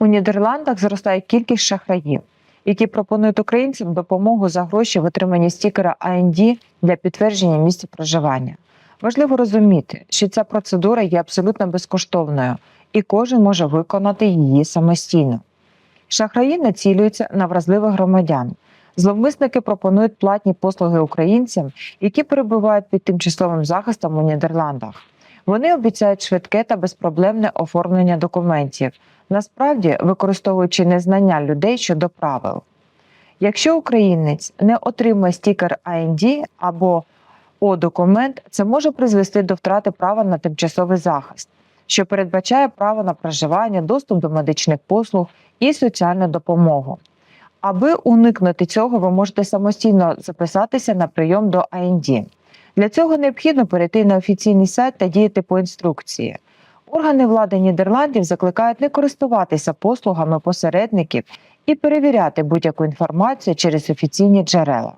У Нідерландах зростає кількість шахраїв, які пропонують українцям допомогу за гроші в отриманні стікера AND для підтвердження місця проживання. Важливо розуміти, що ця процедура є абсолютно безкоштовною, і кожен може виконати її самостійно. Шахраї націлюються на вразливих громадян. Зловмисники пропонують платні послуги українцям, які перебувають під тимчасовим захистом у Нідерландах. Вони обіцяють швидке та безпроблемне оформлення документів, насправді використовуючи незнання людей щодо правил. Якщо українець не отримає стікер IND або О-документ, це може призвести до втрати права на тимчасовий захист, що передбачає право на проживання, доступ до медичних послуг і соціальну допомогу. Аби уникнути цього, ви можете самостійно записатися на прийом до IND. Для цього необхідно перейти на офіційний сайт та діяти по інструкції. Органи влади Нідерландів закликають не користуватися послугами посередників і перевіряти будь-яку інформацію через офіційні джерела.